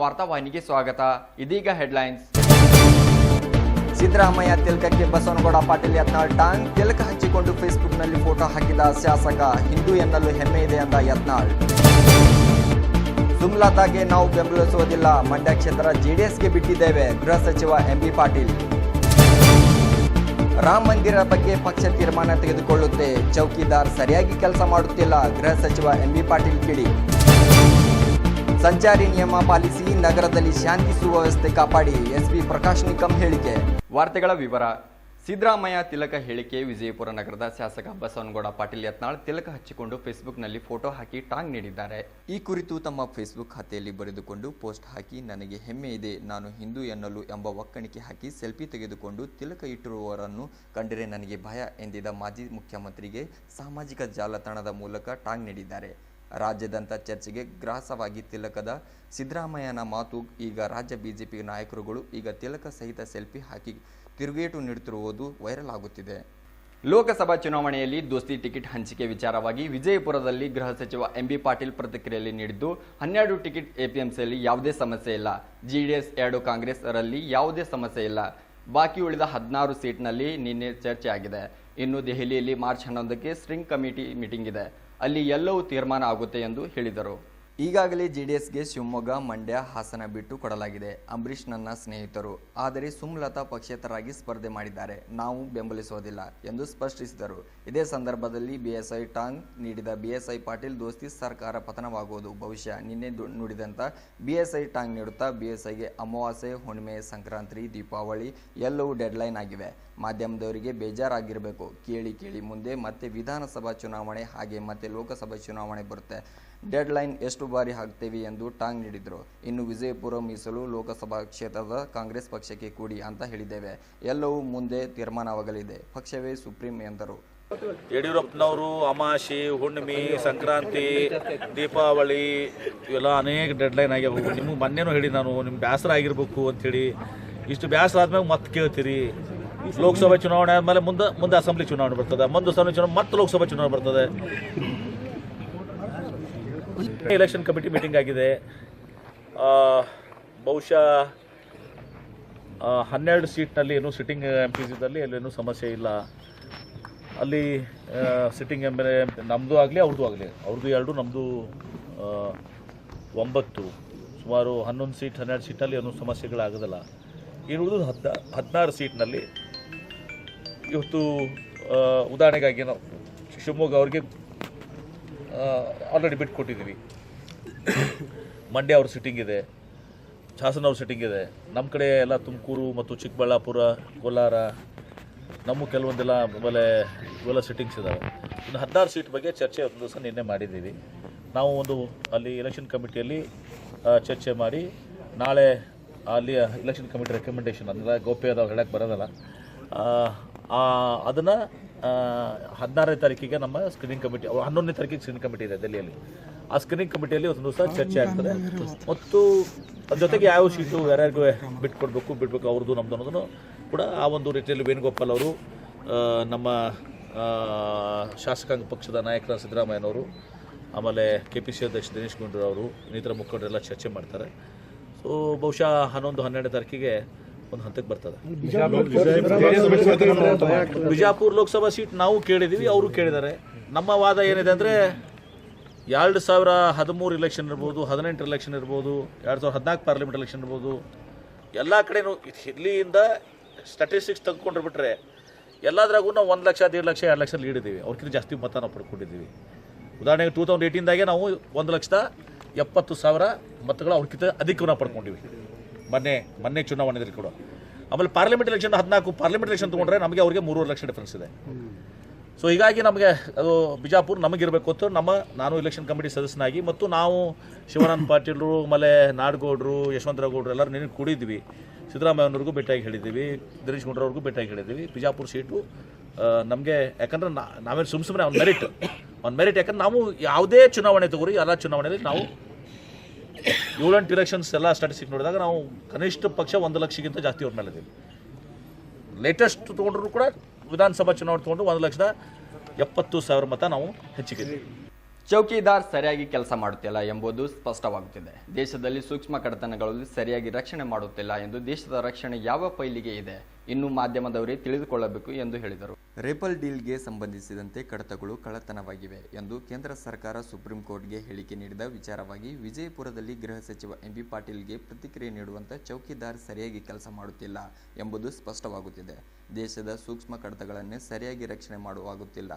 ವಾರ್ತಾವಾಹಿನಿಗೆ ಸ್ವಾಗತ. ಇದೀಗ ಹೆಡ್ಲೈನ್ಸ್. ಸಿದ್ದರಾಮಯ್ಯ ತಿಲಕಕ್ಕೆ ಬಸವನಗೌಡ ಪಾಟೀಲ್ ಯತ್ನಾಳ್ ಟಾಂಗ್. ತಿಲಕ ಹಚ್ಚಿಕೊಂಡು ಫೇಸ್ಬುಕ್ನಲ್ಲಿ ಫೋಟೋ ಹಾಕಿದ ಶಾಸಕ, ಹಿಂದೂ ಎನ್ನಲು ಹೆಮ್ಮೆ ಇದೆ ಎಂದ ಯತ್ನಾಳ್. ಸುಮ್ಲತಾಗೆ ನಾವು ಬೆಂಬಲಿಸುವುದಿಲ್ಲ, ಮಂಡ್ಯ ಕ್ಷೇತ್ರ ಜೆಡಿಎಸ್ಗೆ ಬಿಟ್ಟಿದ್ದೇವೆ, ಗೃಹ ಸಚಿವ ಎಂಬಿ ಪಾಟೀಲ್. ರಾಮ ಮಂದಿರ ಬಗ್ಗೆ ಪಕ್ಷ ತೀರ್ಮಾನ ತೆಗೆದುಕೊಳ್ಳುತ್ತೆ, ಚೌಕಿದಾರ್ ಸರಿಯಾಗಿ ಕೆಲಸ ಮಾಡುತ್ತಿಲ್ಲ, ಗೃಹ ಸಚಿವ ಎಂಬಿ ಪಾಟೀಲ್ ಕಿಡಿ ಸಂಚಾರಿ ನಿಯಮ ಪಾಲಿಸಿ ನಗರದಲ್ಲಿ ಶಾಂತಿ ಸುವ್ಯವಸ್ಥೆ ಕಾಪಾಡಿ. ಎಸ್ಪಿ ಪ್ರಕಾಶ್ ನಿಕಂ ಹೇಳಿಕೆ. ವಾರ್ತೆಗಳ ವಿವರ. ಸಿದ್ದರಾಮಯ್ಯ ತಿಲಕ ಹೇಳಿಕೆ, ವಿಜಯಪುರ ನಗರದ ಶಾಸಕ ಬಸವನಗೌಡ ಪಾಟೀಲ್ ಯತ್ನಾಳ್ ತಿಲಕ ಹಚ್ಚಿಕೊಂಡು ಫೇಸ್ಬುಕ್ನಲ್ಲಿ ಫೋಟೋ ಹಾಕಿ ಟಾಂಗ್ ನೀಡಿದ್ದಾರೆ. ಈ ಕುರಿತು ತಮ್ಮ ಫೇಸ್ಬುಕ್ ಖಾತೆಯಲ್ಲಿ ಬರೆದುಕೊಂಡು ಪೋಸ್ಟ್ ಹಾಕಿ, ನನಗೆ ಹೆಮ್ಮೆ ಇದೆ, ನಾನು ಹಿಂದೂ ಎನ್ನಲು ಎಂಬ ಒಕ್ಕಣಿಕೆ ಹಾಕಿ ಸೆಲ್ಫಿ ತೆಗೆದುಕೊಂಡು ತಿಲಕ ಇಟ್ಟಿರುವವರನ್ನು ಕಂಡರೆ ನನಗೆ ಭಯ ಎಂದಿದ್ದ ಮಾಜಿ ಮುಖ್ಯಮಂತ್ರಿಗೆ ಸಾಮಾಜಿಕ ಜಾಲತಾಣದ ಮೂಲಕ ಟಾಂಗ್ ನೀಡಿದ್ದಾರೆ. ರಾಜ್ಯದಂತ ಚರ್ಚೆಗೆ ಗ್ರಾಸವಾಗಿ ತಿಲಕದ ಸಿದ್ದರಾಮಯ್ಯನ ಮಾತು ಈಗ ರಾಜ್ಯ ಬಿಜೆಪಿ ನಾಯಕರುಗಳು ಈಗ ತಿಲಕ ಸಹಿತ ಸೆಲ್ಫಿ ಹಾಕಿ ತಿರುಗೇಟು ನೀಡುತ್ತಿರುವುದು ವೈರಲ್ ಆಗುತ್ತಿದೆ. ಲೋಕಸಭಾ ಚುನಾವಣೆಯಲ್ಲಿ ದೋಸ್ತಿ ಟಿಕೆಟ್ ಹಂಚಿಕೆ ವಿಚಾರವಾಗಿ ವಿಜಯಪುರದಲ್ಲಿ ಗೃಹ ಸಚಿವ ಎಂಬಿ ಪಾಟೀಲ್ ಪ್ರತಿಕ್ರಿಯೆಯಲ್ಲಿ ನೀಡಿದ್ದು, ಹನ್ನೆರಡು ಟಿಕೆಟ್ ಎಪಿಎಂಸಿಯಲ್ಲಿ ಯಾವುದೇ ಸಮಸ್ಯೆ ಇಲ್ಲ. ಜೆಡಿಎಸ್ ಎರಡು, ಕಾಂಗ್ರೆಸ್ ರಲ್ಲಿ ಯಾವುದೇ ಸಮಸ್ಯೆ ಇಲ್ಲ. ಬಾಕಿ ಉಳಿದ ಹದಿನಾರು ಸೀಟ್ನಲ್ಲಿ ನಿನ್ನೆ ಚರ್ಚೆ ಆಗಿದೆ ಇನ್ನು ದೆಹಲಿಯಲ್ಲಿ ಮಾರ್ಚ್ ಹನ್ನೊಂದಕ್ಕೆ ಸ್ಟ್ರಿಂಗ್ ಕಮಿಟಿ ಮೀಟಿಂಗ್ ಇದೆ. ಅಲ್ಲಿ ಎಲ್ಲವೂ ತೀರ್ಮಾನ ಆಗುತ್ತೆ ಎಂದು ಹೇಳಿದರು. ಈಗಾಗಲೇ ಜೆ ಡಿ ಎಸ್ಗೆ ಶಿವಮೊಗ್ಗ, ಮಂಡ್ಯ ಹಾಸನ ಬಿಟ್ಟು ಕೊಡಲಾಗಿದೆ. ಅಂಬರೀಷ್ ನನ್ನ ಸ್ನೇಹಿತರು. ಆದರೆ ಸುಮಲತಾ ಪಕ್ಷೇತರಾಗಿ ಸ್ಪರ್ಧೆ ಮಾಡಿದ್ದಾರೆ. ನಾವು ಬೆಂಬಲಿಸುವುದಿಲ್ಲ ಎಂದು ಸ್ಪಷ್ಟಿಸಿದರು ಇದೇ ಸಂದರ್ಭದಲ್ಲಿ ಬಿಎಸ್ಐ ಟಾಂಗ್ ನೀಡಿದ ಬಿಎಸ್ಐ ಪಾಟೀಲ್ ದೋಸ್ತಿ ಸರ್ಕಾರ ಪತನವಾಗುವುದು ಭವಿಷ್ಯ. ನಿನ್ನೆ ನುಡಿದಂತ ಬಿಎಸ್ಐ ಟಾಂಗ್ ನೀಡುತ್ತಾ ಬಿಎಸ್ಐಗೆ ಅಮಾವಾಸ್ಯೆ, ಹುಣ್ಣಿಮೆ, ಸಂಕ್ರಾಂತಿ, ದೀಪಾವಳಿ ಎಲ್ಲವೂ ಡೆಡ್ಲೈನ್ ಆಗಿವೆ. ಮಾಧ್ಯಮದವರಿಗೆ ಬೇಜಾರಾಗಿರಬೇಕು. ಕೇಳಿ ಕೇಳಿ ಮುಂದೆ ಮತ್ತೆ ವಿಧಾನಸಭಾ ಚುನಾವಣೆ, ಹಾಗೆ ಮತ್ತೆ ಲೋಕಸಭಾ ಚುನಾವಣೆ ಬರುತ್ತೆ. ಡೆಡ್ ಲೈನ್ ಎಷ್ಟು ಬಾರಿ ಹಾಕ್ತೇವೆ ಎಂದು ಟಾಂಗ್ ನೀಡಿದರು. ಇನ್ನು ವಿಜಯಪುರ, ಮೀಸಲು ಲೋಕಸಭಾ ಕ್ಷೇತ್ರದ ಕಾಂಗ್ರೆಸ್ ಪಕ್ಷಕ್ಕೆ ಕೂಡಿ ಅಂತ ಹೇಳಿದ್ದೇವೆ. ಎಲ್ಲವೂ ಮುಂದೆ ತೀರ್ಮಾನವಾಗಲಿದೆ. ಪಕ್ಷವೇ ಸುಪ್ರೀಂ ಎಂದರು. ಯಡಿಯೂರಪ್ಪನವರು ಅಮಾಶಿ ಹುಣ್ಣಿಮೆ, ಸಂಕ್ರಾಂತಿ, ದೀಪಾವಳಿ ಇವೆಲ್ಲ ಅನೇಕ ಡೆಡ್ಲೈನ್ ಆಗ್ಯಾವ. ನಿಮಗೆ ಮೊನ್ನೆನೂ ಹೇಳಿ ನಾನು, ನಿಮ್ಗೆ ಬ್ಯಾಸರ ಆಗಿರ್ಬೇಕು ಅಂಥೇಳಿ. ಇಷ್ಟು ಬ್ಯಾಸರ ಆದ್ಮೇಲೆ ಮತ್ತೆ ಕೇಳ್ತೀರಿ. ಲೋಕಸಭೆ ಚುನಾವಣೆ ಆದಮೇಲೆ ಮುಂದೆ ಮುಂದೆ ಅಸೆಂಬ್ಲಿ ಚುನಾವಣೆ ಬರ್ತದೆ. ಮುಂದೆ ಅಸೆಂಬ್ಲಿ ಚುನಾವಣೆ ಮತ್ತೆ ಲೋಕಸಭೆ ಚುನಾವಣೆ ಬರ್ತದೆ. ಎಲೆಕ್ಷನ್ ಕಮಿಟಿ ಮೀಟಿಂಗ್ ಆಗಿದೆ. ಬಹುಶಃ ಹನ್ನೆರಡು ಸೀಟ್ನಲ್ಲಿ ಏನು ಸಿಟ್ಟಿಂಗ್ ಎಂ ಪಿ ಸಿದಲ್ಲಿ ಅಲ್ಲೇನೂ ಸಮಸ್ಯೆ ಇಲ್ಲ. ಅಲ್ಲಿ ಸಿಟ್ಟಿಂಗ್ ಎಂ ಎಲ್ ಎ ನಮ್ಮದು ಆಗಲಿ ಅವ್ರದ್ದು ಆಗಲಿ. ಅವ್ರದ್ದು ಎರಡು ನಮ್ಮದು ಒಂಬತ್ತು. ಸುಮಾರು ಹನ್ನೊಂದು ಸೀಟ್, ಹನ್ನೆರಡು ಸೀಟ್ನಲ್ಲಿ ಏನೂ ಸಮಸ್ಯೆಗಳಾಗೋದಲ್ಲ. ಇರುವುದು ಹದ್ ಹದಿನಾರು ಸೀಟ್ನಲ್ಲಿ. ಇವತ್ತು ಉದಾಹರಣೆಗಾಗಿ ನಾವು ಶಿವಮೊಗ್ಗ ಅವ್ರಿಗೆ ಆಲ್ರೆಡಿ ಬಿಟ್ಕೊಟ್ಟಿದ್ದೀವಿ ಮಂಡ್ಯ ಅವ್ರ ಸಿಟ್ಟಿಂಗ್ ಇದೆ ಹಾಸನ ಅವ್ರ ಸಿಟ್ಟಿಂಗ್ ಇದೆ. ನಮ್ಮ ಕಡೆ ಎಲ್ಲ ತುಮಕೂರು ಮತ್ತು ಚಿಕ್ಕಬಳ್ಳಾಪುರ, ಕೋಲಾರ, ನಮ್ಮ ಕೆಲವೊಂದೆಲ್ಲ ಆಮೇಲೆ ಇವೆಲ್ಲ ಸಿಟ್ಟಿಂಗ್ಸ್ ಇದ್ದಾವೆ ಇನ್ನು ಹದಿನಾರು ಸೀಟ್ ಬಗ್ಗೆ ಚರ್ಚೆ ಒಂದು ದಿವಸ ನಿನ್ನೆ ಮಾಡಿದ್ದೀವಿ. ನಾವು ಒಂದು ಅಲ್ಲಿ ಎಲೆಕ್ಷನ್ ಕಮಿಟಿಯಲ್ಲಿ ಚರ್ಚೆ ಮಾಡಿ, ನಾಳೆ ಅಲ್ಲಿ ಎಲೆಕ್ಷನ್ ಕಮಿಟಿ ರೆಕಮೆಂಡೇಷನ್ ಅಂದರೆ ಗೌಪ್ಯದ ಹೇಳಕ್ಕೆ ಬರೋದಲ್ಲ ಅದನ್ನು ಹದಿನಾರನೇ ತಾರೀಕಿಗೆ ನಮ್ಮ ಸ್ಕ್ರೀನಿಂಗ್ ಕಮಿಟಿ ಹನ್ನೊಂದನೇ ತಾರೀಕಿಗೆ ಸ್ಕ್ರೀನಿಂಗ್ ಕಮಿಟಿ ಇದೆ ದೆಹಲಿಯಲ್ಲಿ. ಆ ಸ್ಕ್ರೀನಿಂಗ್ ಕಮಿಟಿಯಲ್ಲಿ ಒಂದು ದಿವಸ ಚರ್ಚೆ ಆಗ್ತದೆ. ಮತ್ತು ಅದ್ರ ಜೊತೆಗೆ ಯಾವ ಶೀಟು ಯಾರ್ಯಾರಿಗೂ ಬಿಟ್ಕೊಡ್ಬೇಕು, ಬಿಡಬೇಕು ಅವ್ರದ್ದು ನಮ್ಮದು ಅನ್ನೋದನ್ನು ಕೂಡ ಆ ಒಂದು ರೀತಿಯಲ್ಲಿ ವೇಣುಗೋಪಾಲ್ ಅವರು ನಮ್ಮ ಶಾಸಕಾಂಗ ಪಕ್ಷದ ನಾಯಕರ ಸಿದ್ದರಾಮಯ್ಯನವರು, ಆಮೇಲೆ ಕೆ ಪಿ ಸಿ ಅಧ್ಯಕ್ಷ ದಿನೇಶ್ ಗುಂಡೂರಾವ್ ಅವರು ಇನ್ನಿತರ ಮುಖಂಡರೆಲ್ಲ ಚರ್ಚೆ ಮಾಡ್ತಾರೆ. ಸೊ ಬಹುಶಃ ಹನ್ನೊಂದು ಹನ್ನೆರಡು ತಾರೀಕಿಗೆ ಒಂದು ಹಂತಕ್ಕೆ ಬರ್ತದೆ. ಬಿಜಾಪುರ ಲೋಕಸಭಾ ಸೀಟ್ ನಾವು ಕೇಳಿದೀವಿ ಅವರು ಕೇಳಿದ್ದಾರೆ. ನಮ್ಮ ವಾದ ಏನಿದೆ ಅಂದರೆ ಎರಡು ಸಾವಿರ ಹದಿಮೂರು ಇಲೆಕ್ಷನ್ ಇರ್ಬೋದು ಹದಿನೆಂಟು ಇಲೆಕ್ಷನ್ ಇರ್ಬೋದು ಎರಡು ಸಾವಿರದ ಹದಿನಾಲ್ಕು ಪಾರ್ಲಿಮೆಂಟ್ ಎಲೆಕ್ಷನ್ ಇರ್ಬೋದು. ಎಲ್ಲ ಕಡೆನೂ ಇಲ್ಲಿಯಿಂದ ಸ್ಟಾಟಿಸ್ಟಿಕ್ಸ್ ತೆಗೆದುಕೊಂಡ್ರೆ ಬಿಟ್ರೆ ಎಲ್ಲದ್ರಾಗೂ ನಾವು ಒಂದು ಲಕ್ಷ ದೇಡು ಲಕ್ಷ ಎರಡು ಲಕ್ಷ ಲೀಡ್ ಇದ್ದೀವಿ ಅವ್ರಿಗಿಂತ ಜಾಸ್ತಿ ಮತ ನಾವು ಪಡ್ಕೊಂಡಿದ್ದೀವಿ. ಉದಾಹರಣೆಗೆ ಟೂ ತೌಸಂಡ್ ಏಯ್ಟೀನ್ದಾಗೆ ನಾವು ಒಂದು ಲಕ್ಷದ ಎಪ್ಪತ್ತು ಸಾವಿರ ಮತಗಳು ಅವ್ರಿಗಿಂತ ಅಧಿಕ ನಾವು ಪಡ್ಕೊಂಡಿವಿ. ಮೊನ್ನೆ ಮೊನ್ನೆ ಚುನಾವಣೆಯಲ್ಲಿ ಕೂಡ. ಆಮೇಲೆ ಪಾರ್ಲಿಮೆಂಟ್ ಎಲೆಕ್ಷನ್ ಹದಿನಾಲ್ಕು ಪಾರ್ಲಿಮೆಂಟ್ ಎಲೆಕ್ಷನ್ ತೊಗೊಂಡ್ರೆ ನಮಗೆ ಅವರಿಗೆ ಮೂರುವರೆ ಲಕ್ಷ ಡಿಫ್ರೆನ್ಸ್ ಇದೆ. ಸೊ ಹೀಗಾಗಿ ನಮಗೆ ಅದು ಬಿಜಾಪುರ್ ನಮಗಿರಬೇಕು ಅಂತ ನಮ್ಮ, ನಾನು ಎಲೆಕ್ಷನ್ ಕಮಿಟಿ ಸದಸ್ಯನಾಗಿ ಮತ್ತು ನಾವು ಶಿವಾನಂದ ಪಾಟೀಲರು, ಆಮೇಲೆ ನಾಡಗೌಡರು ಯಶವಂತರಾವ್ ಎಲ್ಲರೂ ನೆನಪು ಕೂಡಿದ್ವಿ. ಸಿದ್ದರಾಮಯ್ಯನವ್ರಿಗೂ ಭೇಟಿಯಾಗಿ ಹೇಳಿದ್ದೀವಿ ದಿನೇಶ್ ಗುಂಡ್ರವ್ರಿಗೂ ಭೇಟಿಯಾಗಿ ಹೇಳಿದ್ದೀವಿ ಬಿಜಾಪುರ ಸೀಟು ನಮಗೆ ಯಾಕಂದ್ರೆ ನಾವೇನು ಸುಮ್ಮ ಸುಮ್ಮನೆ ಒಂದು ಮೆರಿಟ್ ಒಂದು ಮೆರಿಟ್ ಯಾಕಂದ್ರೆ ನಾವು ಯಾವುದೇ ಚುನಾವಣೆ ತಗೋರಿ ಎಲ್ಲ ಚುನಾವಣೆಯಲ್ಲಿ ನಾವು ಏಳೆಂಟು ಇಲೆಕ್ಷನ್ಸ್ ಎಲ್ಲ ಸ್ಟಾಟಿಸ್ಟಿಕ್ ನೋಡಿದಾಗ ನಾವು ಕನಿಷ್ಠ ಪಕ್ಷ ಒಂದು ಲಕ್ಷಕ್ಕಿಂತ ಜಾಸ್ತಿ ಅವ್ರ ಮೇಲೆ ಇದ್ದೀವಿ ಲೇಟೆಸ್ಟ್ ತೊಗೊಂಡ್ರು ಕೂಡ ವಿಧಾನಸಭಾ ಚುನಾವಣೆ ತೊಗೊಂಡು ಒಂದು ಲಕ್ಷದ ಎಪ್ಪತ್ತು ಸಾವಿರ ಮತ ನಾವು ಹೆಚ್ಚಿಗಿದ್ದೀವಿ ಚೌಕಿದಾರ್ ಸರಿಯಾಗಿ ಕೆಲಸ ಮಾಡುತ್ತಿಲ್ಲ ಎಂಬುದು ಸ್ಪಷ್ಟವಾಗುತ್ತಿದೆ. ದೇಶದಲ್ಲಿ ಸೂಕ್ಷ್ಮ ಕಡತನಗಳಲ್ಲಿ ಸರಿಯಾಗಿ ರಕ್ಷಣೆ ಮಾಡುತ್ತಿಲ್ಲ ಎಂದು ದೇಶದ ರಕ್ಷಣೆ ಯಾವ ಪೈಲಿಗೆ ಇದೆ ಇನ್ನು ಮಾಧ್ಯಮದವರೇ ತಿಳಿದುಕೊಳ್ಳಬೇಕು ಎಂದು ಹೇಳಿದರು. ರೇಪಲ್ ಡೀಲ್ಗೆ ಸಂಬಂಧಿಸಿದಂತೆ ಕಡತಗಳು ಕಳ್ಳತನವಾಗಿವೆ ಎಂದು ಕೇಂದ್ರ ಸರ್ಕಾರ ಸುಪ್ರೀಂ ಕೋರ್ಟ್ಗೆ ಹೇಳಿಕೆ ನೀಡಿದ ವಿಚಾರವಾಗಿ ವಿಜಯಪುರದಲ್ಲಿ ಗೃಹ ಸಚಿವ ಎಂಬಿ ಪಾಟೀಲ್ಗೆ ಪ್ರತಿಕ್ರಿಯೆ ನೀಡುವಂತ ಚೌಕಿದಾರ್ ಸರಿಯಾಗಿ ಕೆಲಸ ಮಾಡುತ್ತಿಲ್ಲ ಎಂಬುದು ಸ್ಪಷ್ಟವಾಗುತ್ತಿದೆ. ದೇಶದ ಸೂಕ್ಷ್ಮ ಕಡತಗಳನ್ನೇ ಸರಿಯಾಗಿ ರಕ್ಷಣೆ ಮಾಡುವಾಗುತ್ತಿಲ್ಲ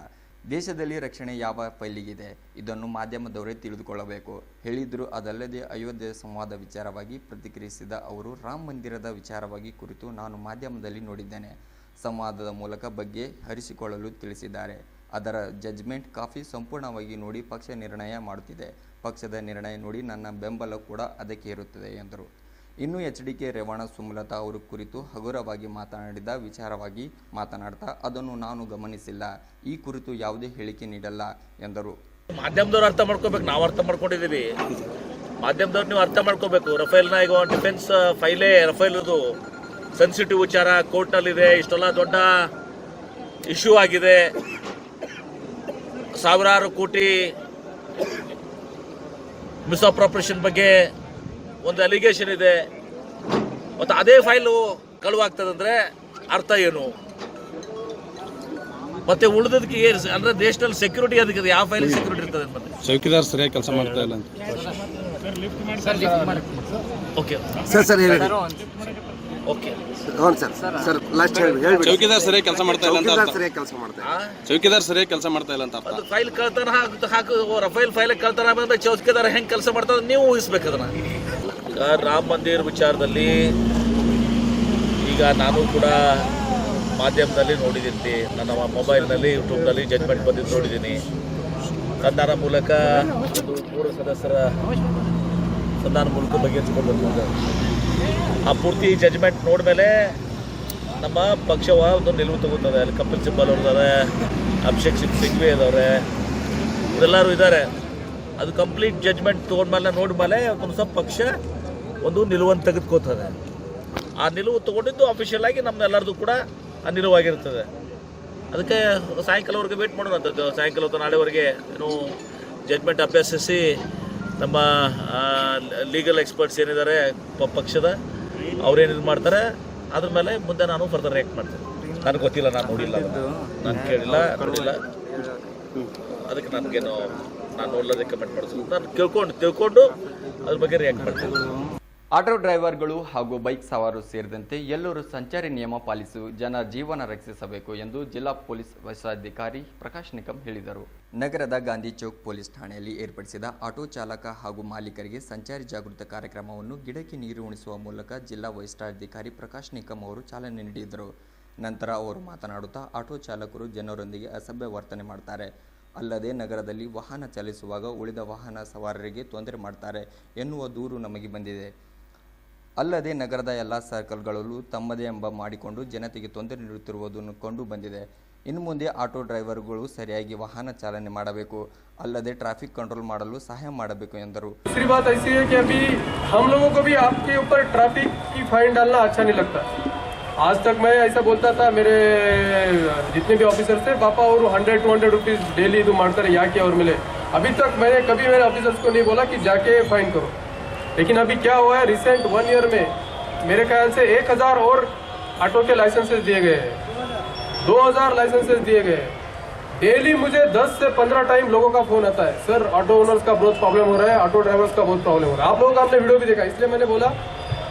ದೇಶದಲ್ಲಿ ರಕ್ಷಣೆ ಯಾವ ಪೈಲಿಗಿದೆ? ಇದನ್ನು ಮಾಧ್ಯಮದವರೇ ತಿಳಿದುಕೊಳ್ಳಬೇಕು. ಹೇಳಿದ್ರು ಅದಲ್ಲದೆ ಅಯೋಧ್ಯೆ ಸಂವಾದ ವಿಚಾರವಾಗಿ ಪ್ರತಿಕ್ರಿಯಿಸಿದ ಅವರು, ರಾಮ ಮಂದಿರದ ವಿಚಾರವಾಗಿ ಕುರಿತು ನಾನು ಮಾಧ್ಯಮದಲ್ಲಿ ನೋಡಿದ್ದೇನೆ. ಸಂವಾದದ ಮೂಲಕ ಬಗ್ಗೆ ಹರಿಸಿಕೊಳ್ಳಲು ತಿಳಿಸಿದ್ದಾರೆ. ಅದರ ಜಜ್ಮೆಂಟ್ ಕಾಫಿ ಸಂಪೂರ್ಣವಾಗಿ ನೋಡಿ ಪಕ್ಷ ನಿರ್ಣಯ ಮಾಡುತ್ತಿದೆ. ಪಕ್ಷದ ನಿರ್ಣಯ ನೋಡಿ ನನ್ನ ಬೆಂಬಲ ಕೂಡ ಅದಕ್ಕೆ ಇರುತ್ತದೆ, ಎಂದರು. ಇನ್ನು H D K Revanna Sumalatha ಅವರು ಕುರಿತು ಹಗುರವಾಗಿ ಮಾತನಾಡಿದ, ವಿಚಾರವಾಗಿ ಮಾತನಾಡ್ತಾ ಅದನ್ನು ನಾನು ಗಮನಿಸಿಲ್ಲ. ಈ ಕುರಿತು ಯಾವುದೇ ಹೇಳಿಕೆ ನೀಡಲ್ಲ, ಎಂದರು. ಮಾಧ್ಯಮದವರು ಅರ್ಥ ಮಾಡ್ಕೋಬೇಕು, ನಾವು ಅರ್ಥ ಮಾಡ್ಕೊಂಡಿದ್ದೀವಿ. ಮಾಧ್ಯಮದವ್ರು ನೀವು ಅರ್ಥ ಮಾಡ್ಕೋಬೇಕು. ರಫೇಲ್ನ ಈಗ ಡಿಫೆನ್ಸ್ ಫೈಲೇ ರಫೇಲ್ ಇದು ಸೆನ್ಸಿಟಿವ್ ವಿಚಾರ ಕೋರ್ಟ್ನಲ್ಲಿದೆ, ಇಷ್ಟೆಲ್ಲ ದೊಡ್ಡ ಇಶ್ಯೂ ಆಗಿದೆ. ಸಾವಿರಾರು ಕೋಟಿ ಮಿಸ್ಅಪ್ರಾಪ್ರೇಷನ್ ಬಗ್ಗೆ ಒಂದು ಅಲಿಗೇಷನ್ ಇದೆ. ಮತ್ತು ಅದೇ ಫೈಲು ಕಳುವಾಗ್ತದಂದ್ರೆ ಅರ್ಥ ಏನು? ಮತ್ತೆ ಉಳಿದದಕ್ಕೆ ಏನು ಅಂದ್ರೆ ದೇಶದಲ್ಲಿ ಸೆಕ್ಯೂರಿಟಿ ಅದಕ್ಕೆ ಯಾವ ಫೈಲ್ ಸೆಕ್ಯೂರಿಟಿ ಇರ್ತದೆ ಮತ್ತೆ? ಚೌಕಿದಾರ್ ಸರಿಯಾಗಿ ಕೆಲಸ ಮಾಡ್ತಾ ಇಲ್ಲ ಅಂತ. ಓಕೆ ಸರ್ ಸರ್ ಹೇಳಿ ಓಕೆ ಹೌದು ಸರ್ ಸರ್ ಲಾಸ್ಟ್ ಹೇಳಿ ಚೌಕಿದಾರ್ ಸರಿಯಾಗಿ ಕೆಲಸ ಮಾಡ್ತಾ ಇಲ್ಲ ಅಂತ ಸರಿಯಾಗಿ ಕೆಲಸ ಮಾಡ್ತಾರೆ ಚೌಕಿದಾರ್ ಸರಿಯಾಗಿ ಕೆಲಸ ಮಾಡ್ತಾ ಇಲ್ಲ ಅಂತ ಅರ್ಥ. ಅದು ಫೈಲ್ ಕಳ್ತನ ಹಾಕು ಹಾಕು ರಫೇಲ್ ಫೈಲ್ ಕಳ್ತನ ಬಂದ ಚೌಕಿದಾರ ಹೆಂಗೆ ಕೆಲಸ ಮಾಡ್ತಾರೆ ನೀವು ಊಹಿಸ್ಬೇಕು ಅದನ್ನ. ಈಗ ರಾಮ ಮಂದಿರ ವಿಚಾರದಲ್ಲಿ ಈಗ ನಾನು ಕೂಡ ಮಾಧ್ಯಮದಲ್ಲಿ ನೋಡಿದ್ದೀನಿ. ನನ್ನ ಮೊಬೈಲ್ನಲ್ಲಿ, ಯೂಟ್ಯೂಬ್ನಲ್ಲಿ ಜಜ್ಮೆಂಟ್ ಬಂದಿದ್ದು ನೋಡಿದ್ದೀನಿ. ಸಂಧಾನ ಮೂಲಕ ಒಂದು ಮೂರು ಸದಸ್ಯರ ಸಂಧಾನ ಮೂಲಕ ಬಗೆಹರಿಸಿಕೊಂಡು ಆ ಪೂರ್ತಿ ಜಜ್ಮೆಂಟ್ ನೋಡ್ಮೇಲೆ ನಮ್ಮ ಪಕ್ಷವ ಒಂದು ನಿಲುವು ತಗೋತದೆ. ಅಲ್ಲಿ ಕಪಿಲ್ ಸಿಬ್ಬಲ್ ಅವ್ರದ್ದಾರೆ ಅಭಿಷೇಕ್ ಸಿಂಗ್ ಸಿಂಗ್ವಿ ಇದ್ದಾರೆ ಇವರೆಲ್ಲರೂ ಇದ್ದಾರೆ ಅದು ಕಂಪ್ಲೀಟ್ ಜಜ್ಮೆಂಟ್ ತೊಗೊಂಡ್ಮೇಲೆ ನೋಡ್ಮೇಲೆ ಒಂದು ಸ್ವಲ್ಪ ಪಕ್ಷ ಒಂದು ನಿಲುವನ್ನು ತೆಗೆದುಕೋತದೆ ಆ ನಿಲುವು ತೊಗೊಂಡಿದ್ದು ಅಫಿಷಿಯಲ್ ಆಗಿ ನಮ್ಮೆಲ್ಲರದು ಕೂಡ ಆ ನಿಲುವಾಗಿರ್ತದೆ ಅದಕ್ಕೆ ಸಾಯಂಕಾಲವರೆಗೆ ವೇಟ್ ಮಾಡುವಂಥದ್ದು ಸಾಯಂಕಾಲ ಹೊತ್ತು ನಾಳೆವರೆಗೆ ಏನು ಜಡ್ಮೆಂಟ್ ಅಭ್ಯಾಸಿಸಿ ನಮ್ಮ ಲೀಗಲ್ ಎಕ್ಸ್ಪರ್ಟ್ಸ್ ಏನಿದ್ದಾರೆ ಪಕ್ಷದ ಅವ್ರೇನು ಇದು ಮಾಡ್ತಾರೆ. ಅದ್ರ ಮೇಲೆ ಮುಂದೆ ನಾನು ಫರ್ದರ್ ರಿಯಾಕ್ಟ್ ಮಾಡ್ತೀನಿ. ನನಗೆ ಗೊತ್ತಿಲ್ಲ, ನಾನು ನೋಡಿಲ್ಲ. ನಾನು ಕೇಳಿಲ್ಲ, ನೋಡಿಲ್ಲ. ಅದಕ್ಕೆ ನನಗೇನು, ನಾನು ನೋಡಲ್ಲ ಕಮೆಂಟ್ ಮಾಡ್ತೀನಿ. ನಾನು ತಿಳ್ಕೊಂಡು ತಿಳ್ಕೊಂಡು ಅದ್ರ ಬಗ್ಗೆ ರಿಯಾಕ್ಟ್ ಮಾಡ್ತೀನಿ. ಆಟೋ ಡ್ರೈವರ್ಗಳು ಹಾಗೂ ಬೈಕ್ ಸವಾರರು ಸೇರಿದಂತೆ ಎಲ್ಲರೂ ಸಂಚಾರಿ ನಿಯಮ ಪಾಲಿಸಿ ಜನ ಜೀವನ ರಕ್ಷಿಸಬೇಕು ಎಂದು ಜಿಲ್ಲಾ ಪೊಲೀಸ್ ವರಿಷ್ಠಾಧಿಕಾರಿ ಪ್ರಕಾಶ್ ನಿಕಮ್ ಹೇಳಿದರು. ನಗರದ ಗಾಂಧಿ ಚೌಕ್ ಪೊಲೀಸ್ ಠಾಣೆಯಲ್ಲಿ ಏರ್ಪಡಿಸಿದ ಆಟೋ ಚಾಲಕ ಹಾಗೂ ಮಾಲೀಕರಿಗೆ ಸಂಚಾರಿ ಜಾಗೃತ ಕಾರ್ಯಕ್ರಮವನ್ನು ಗಿಡಕ್ಕೆ ನೀರು ಉಣಿಸುವ ಮೂಲಕ ಜಿಲ್ಲಾ ವರಿಷ್ಠಾಧಿಕಾರಿ ಪ್ರಕಾಶ್ ನಿಕಮ್ ಅವರು ಚಾಲನೆ ನೀಡಿದರು. ನಂತರ ಅವರು ಮಾತನಾಡುತ್ತಾ ಆಟೋ ಚಾಲಕರು ಜನರೊಂದಿಗೆ ಅಸಭ್ಯ ವರ್ತನೆ ಮಾಡ್ತಾರೆ. ಅಲ್ಲದೆ ನಗರದಲ್ಲಿ ವಾಹನ ಚಲಿಸುವಾಗ ಉಳಿದ ವಾಹನ ಸವಾರರಿಗೆ ತೊಂದರೆ ಮಾಡ್ತಾರೆ ಎನ್ನುವ ದೂರು ನಮಗೆ ಬಂದಿದೆ. ಅಲ್ಲದೆ ನಗರದ ಎಲ್ಲ ಸರ್ಕಲ್ಗಳಲ್ಲೂ ತಮ್ಮದೇ ಎಂಬ ಮಾಡಿಕೊಂಡು ಜನತೆಗೆ ತೊಂದರೆ ನೀಡುತ್ತಿರುವುದನ್ನು ಕಂಡು ಬಂದಿದೆ ಇನ್ನು ಮುಂದೆ ಆಟೋ ಡ್ರೈವರ್ಗಳು ಸರಿಯಾಗಿ ವಾಹನ ಚಾಲನೆ ಮಾಡಬೇಕು ಅಲ್ಲದೆ ಟ್ರಾಫಿಕ್ ಕಂಟ್ರೋಲ್ ಮಾಡಲು ಸಹಾಯ ಮಾಡಬೇಕು ಎಂದರು दूसरी बात ऐसी है कि अभी हम लोगों को भी आपके ऊपर ट्रैफिक की फाइन डालना अच्छा नहीं लगता आज तक मैं ऐसा बोलता था मेरे जितने भी ऑफिसर थे पापा और hundred two hundred rupees daily ಇದು ಮಾಡ್ತಾರೆ ಯಾಕೆ ಅವ್ರ ಮೇಲೆ अभी तक मैंने कभी मेरे ऑफिसर्स को नहीं बोला कि जाके फाइन करो लेकिन अभी क्या हुआ है रिसेंट वन ईयर में मेरे ख्याल से एक हज़ार और ऑटो के लाइसेंसेस दिए गए हैं। दो हज़ार लाइसेंसेस दिए गए हैं। डेली मुझे 10 से 15 टाइम लोगों का फ़ोन आता है। सर ऑटो ओनर्स का बहुत प्रॉब्लम हो रहा है ऑटो ड्राइवर्स का बहुत प्रॉब्लम हो रहा है। आप लोगों का आपने वीडियो भी देखा, इसलिए मैंने बोला,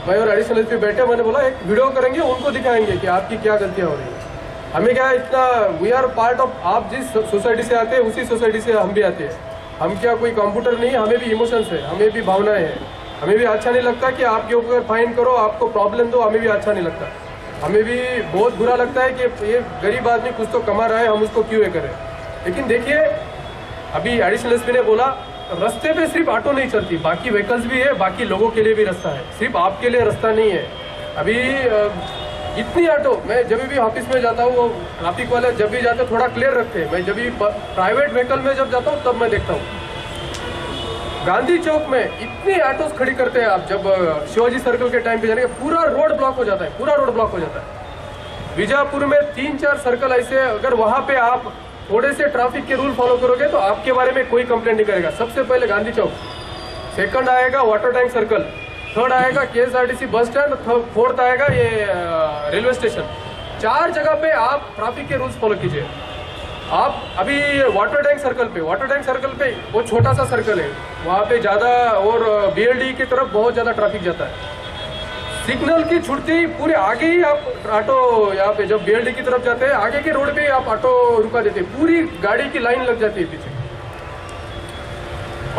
मैं और एडिशनल एसपी बैठे, मैंने बोला, एक वीडियो करेंगे, उनको दिखाएँगे कि आपकी क्या गलतियाँ हो रही है। हमें क्या इतना वी आर पार्ट ऑफ़ आप जिस सोसाइटी से आते हैं, उसी सोसाइटी से हम भी आते हैं। हम क्या कोई कंप्यूटर नहीं हमें भी इमोशंस है, हमें भी भावनाएँ हैं। हमें भी अच्छा नहीं लगता कि आपके ऊपर फाइन करो, आपको प्रॉब्लम दो, हमें भी अच्छा नहीं लगता। हमें भी बहुत बुरा लगता है कि ये गरीब आदमी कुछ तो कमा रहा है, हम उसको क्यों करें? लेकिन देखिए, अभी एडिशनल एसपी ने बोला, रास्ते पे सिर्फ़ ऑटो नहीं चलती, बाकी व्हीकल्स भी है, बाकी लोगों के लिए भी रास्ता है। सिर्फ़ आपके लिए रास्ता नहीं है। अभी इतनी ऑटो, मैं जब भी ऑफ़िस में जाता हूँ, वो ट्रैफ़िक वाले जब भी जाते थोड़ा क्लियर रखते हैं। मैं जब भी प्राइवेट व्हीकल में जब जाता हूँ, तब मैं देखता हूँ। गांधी चौक में इतनी ऑटोस खड़ी करते हैं आप, जब शिवाजी सर्कल के टाइम पे जाने पूरा रोड ब्लॉक हो जाता है, पूरा रोड ब्लॉक हो जाता है। बीजापुर में तीन चार सर्कल ऐसे अगर वहाँ पे आप थोड़े से ट्रैफ़िक के रूल फॉलो करोगे तो आपके बारे में कोई कंप्लेंट नहीं करेगा। सबसे पहले गांधी चौक सेकंड आएगा वाटर टैंक सर्कल थर्ड आएगा के बस स्टैंड फोर्थ आएगा ये रेलवे स्टेशन चार जगह पे आप ट्रैफ़िक के रूल्स फॉलो कीजिए। आप अभी वाटर टैंक सर्कल पे वाटर टैंक सर्कल पे, वो छोटा सा सर्कल है। वहाँ पे ज़्यादा और बीएलडी की तरफ़ बहुत ज़्यादा ट्रैफ़िक जाता है। सिग्नल की छुटते ही पूरे आगे ही आप ऑटो यहाँ पे, जब बीएलडी की तरफ़ जाते हैं, आगे के रोड पे आप ऑटो रुका देते हैं। पूरी गाड़ी की लाइन लग जाती है पीछे।